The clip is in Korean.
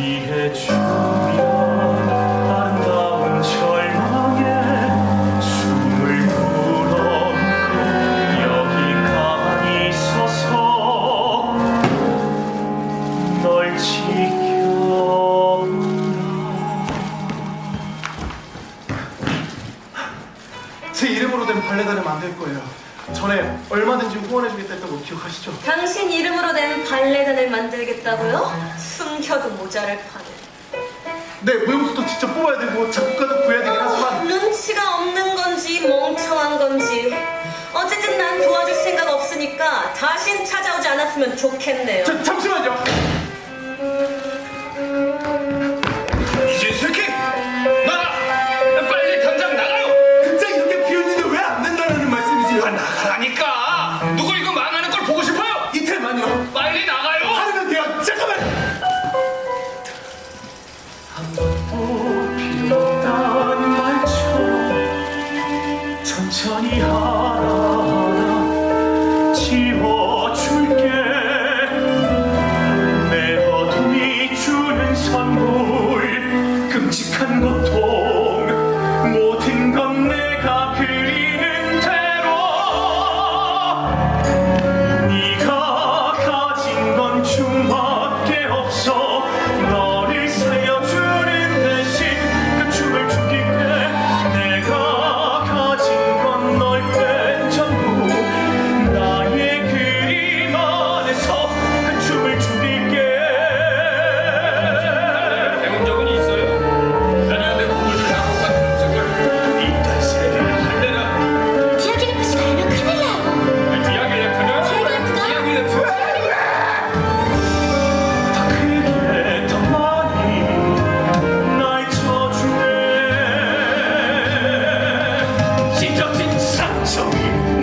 위해 주면 아름다운 절망에 숨을 불었고 여기 가만히 서서 널 지켜온다 제 이름으로 된 발레단은 안될 거예요. 전에 얼마든지 후원해주겠다 했던 거 기억하시죠? 당신 이름으로 된 발레단을 만들겠다고요? 숨겨도 모자랄 판에. 네, 무용수도 직접 뽑아야 되고 작곡가도 구해야 되긴 하지만 눈치가 없는 건지 멍청한 건지 어쨌든 난 도와줄 생각 없으니까 다신 찾아오지 않았으면 좋겠네요. 저, 잠시만요. 천천히 하라 今朝今生相遇